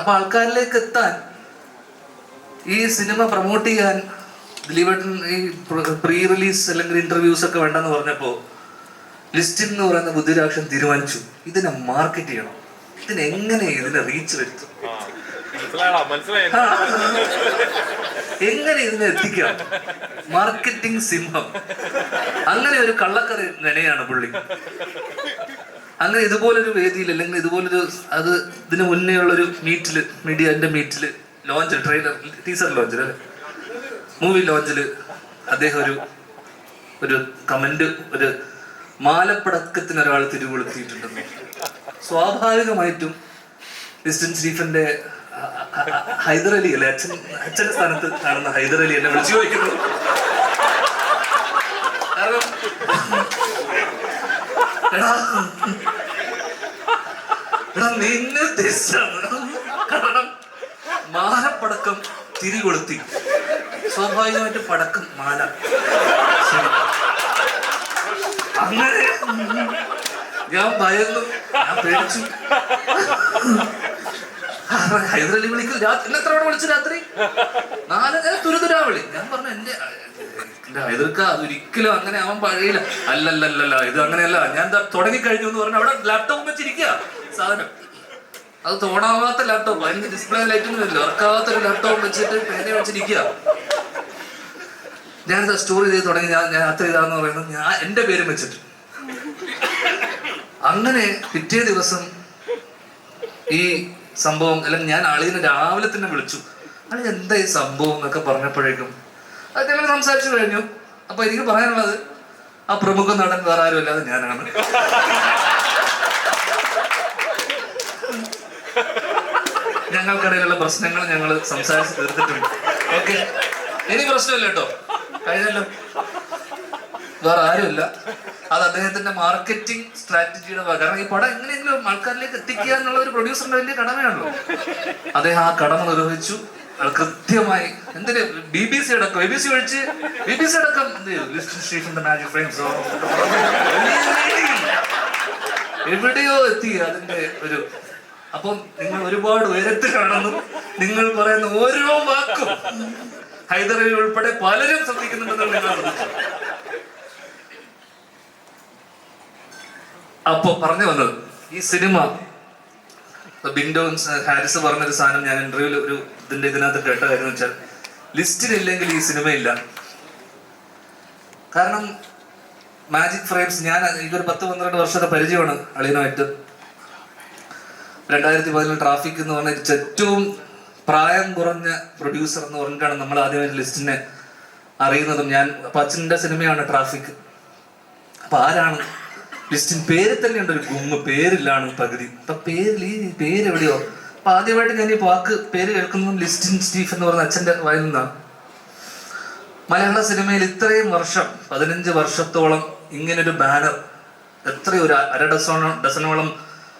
അപ്പൊ ആൾക്കാരിലേക്ക് എത്താൻ ഈ സിനിമ പ്രൊമോട്ട് ചെയ്യാൻ ദിലീപേട്ടൻ ഈ പ്രീ റിലീസ് അല്ലെങ്കിൽ ഇന്റർവ്യൂസ് ഒക്കെ വേണ്ടെന്ന് പറഞ്ഞപ്പോ ലിസ്റ്റിൻ എന്ന് പറയുന്ന ബുദ്ധിരാക്ഷൻ തീരുമാനിച്ചു. ഇതിനെ മാർക്കറ്റ് ചെയ്യണം. ഇതിനെ എങ്ങനെ ഇതിനെ റീച്ച് വരുത്തും എങ്ങനെ ഇതിനെ എത്തിക്കാം? മാർക്കറ്റിംഗ് സിംഹം. അങ്ങനെ ഒരു കള്ളക്കറി നെനയാണ് പുള്ളി. അങ്ങനെ ഇതുപോലൊരു വേദിയിൽ അല്ലെങ്കിൽ ഇതുപോലൊരു അത് ഇതിന് മുന്നേ ഉള്ളൊരു മീറ്റിൽ മീഡിയന്റെ മീറ്റിൽ ലോഞ്ച് ട്രെയിലർ ടീസർ ലോഞ്ചിൽ മൂവി ലോഞ്ചിൽ അദ്ദേഹം ഒരു ഒരു കമന്റ് ഒരു മാലപ്പടക്കത്തിന് ഒരാൾ തിരികൊളുത്തിയിട്ടുണ്ടെന്ന്. സ്വാഭാവികമായിട്ടും ഡിസ്റ്റൻസ് സ്റ്റീഫന്റെ ഹൈദർ അലി അല്ലെ? അച്ഛൻ അച്ഛന്റെ സ്ഥാനത്ത് കാണുന്ന ഹൈദർ എന്നെ വിളിച്ചു ചോദിക്കുന്നു. കാരണം ഉദ്ദേശിച്ചാണ് കാരണം മാലപ്പടക്കം തിരികൊളുത്തി. സ്വാഭാവികമായിട്ട് പടക്കം മാല. അങ്ങനെ ഞാൻ ഭയന്നു. ഞാൻ പേടിച്ചു. ഹൈദരലി വിളിക്കും. രാത്രി എന്നെ എത്ര വിളിച്ചു രാത്രി? നാല് നേരം തുരുതുരാ വിളി ഞാൻ പറഞ്ഞു എന്റെ എന്റെ ഹൈദർക്ക അതൊരിക്കലും അങ്ങനെ അവൻ പഴയില്ല അല്ലല്ലല്ല ഇത് അങ്ങനെയല്ല. ഞാൻ തുടങ്ങി തുടങ്ങിക്കഴിഞ്ഞു എന്ന് പറഞ്ഞു അവിടെ ലാപ്ടോപ്പ് വെച്ചിരിക്കുക സാധനം. അത് തോണാവാത്ത ലാപ്ടോപ്പ് അതിന്റെ ഡിസ്പ്ലേ ലൈറ്റൊന്നും ഇല്ല ഉറക്കാവാത്ത ഒരു ലാപ്ടോപ്പ് വെച്ചിട്ട് പേന വെച്ചിരിക്കുക ഞാനിത് സ്റ്റോറി ചെയ്ത് തുടങ്ങി. ഞാൻ ഞാൻ അത്ര ഇതാന്ന് പറയുന്നത് ഞാൻ എന്റെ പേരും വെച്ചിട്ട്. അങ്ങനെ പിറ്റേ ദിവസം ഈ സംഭവം അല്ലെങ്കിൽ ഞാൻ ആളിനെ രാവിലെ തന്നെ വിളിച്ചു. അളി എന്താ ഈ സംഭവം എന്നൊക്കെ പറഞ്ഞപ്പോഴേക്കും അത് ഞങ്ങൾ സംസാരിച്ചു കഴിഞ്ഞു. അപ്പൊ എനിക്ക് പറയാനുള്ളത് ആ പ്രമുഖ നടൻ വേറെ ആരും അല്ലാതെ ഞാനാണ്. ഞങ്ങൾക്കിടയിലുള്ള പ്രശ്നങ്ങൾ ഞങ്ങൾ സംസാരിച്ച് തീർത്തിട്ടുണ്ട്. ഓക്കെ ഇനി പ്രശ്നമില്ല കേട്ടോ. കഴിഞ്ഞല്ലോ. വേറെ ആരുമില്ല. അത് അദ്ദേഹത്തിന്റെ മാർക്കറ്റിംഗ് സ്ട്രാറ്റജിയുടെ ഭാഗം. കാരണം ഈ പടം എങ്ങനെയെങ്കിലും ആൾക്കാരിലേക്ക് എത്തിക്കുക എന്നുള്ള ഒരു പ്രൊഡ്യൂസറിന്റെ വലിയ കടമയാണല്ലോ. അദ്ദേഹം ആ കടമ നിർവഹിച്ചു. കൃത്യമായി എന്തിന്? ബി ബി സി അടക്കം. ബി ബി സി ഒഴിച്ച് ബി ബി സി അടക്കം എവിടെയോ എത്തി അതിന്റെ ഒരു അപ്പം നിങ്ങൾ ഒരുപാട് കാണുന്നു നിങ്ങൾ പറയുന്ന ഓരോ വാക്കും ഹൈദരലി ഉൾപ്പെടെ പലരും ശ്രദ്ധിക്കുന്നുണ്ടെന്ന് നിങ്ങൾ അപ്പൊ പറഞ്ഞു വന്നത് ഈ സിനിമ ബിൻഡോ ഹാരിസ് പറഞ്ഞൊരു സാധനം ഞാൻ ഇന്റർവ്യൂൽ ഒരു ഇതിന്റെ ഇതിനകത്ത് കേട്ട കാര്യം വെച്ചാൽ ലിസ്റ്റിലില്ലെങ്കിൽ ഈ സിനിമയില്ല. കാരണം മാജിക് ഫ്രെയിംസ് ഞാൻ ഇതൊരു പത്ത് പന്ത്രണ്ട് വർഷത്തെ പരിചയമാണ് അളിയനുമായിട്ട്. രണ്ടായിരത്തി പതിനെട്ട് ട്രാഫിക് എന്ന് പറഞ്ഞ ഏറ്റവും പ്രായം കുറഞ്ഞ പ്രൊഡ്യൂസർ എന്ന് പറഞ്ഞിട്ടാണ് നമ്മൾ ആദ്യമായി ലിസ്റ്റിനെ അറിയുന്നതും. ഞാൻ പച്ചിന്റെ അച്ഛന്റെ സിനിമയാണ് ട്രാഫിക് അപ്പൊ ആരാണ്? ലിസ്റ്റിൻ പേര് തന്നെയുണ്ട്. ഒരു ഗുമ്മ പേരില്ലാണ് പകുതി. അപ്പൊ പേര് ഈ പേര് എവിടെയോ? അപ്പൊ ആദ്യമായിട്ട് ഞാൻ ഈ വാക്ക് പേര് കേൾക്കുന്നതും ലിസ്റ്റിൻ സ്റ്റീഫ് എന്ന് പറഞ്ഞ അച്ഛന്റെ വായിൽ നിന്നാണ് മലയാള സിനിമയിൽ ഇത്രയും വർഷം പതിനഞ്ച് വർഷത്തോളം ഇങ്ങനൊരു ബാനർ എത്രയോ ഒരു അര ഡസോളം ഡസനോളം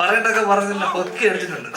പറയണ്ടൊക്കെ പറഞ്ഞില്ല പൊക്കി അടിച്ചിട്ടുണ്ട്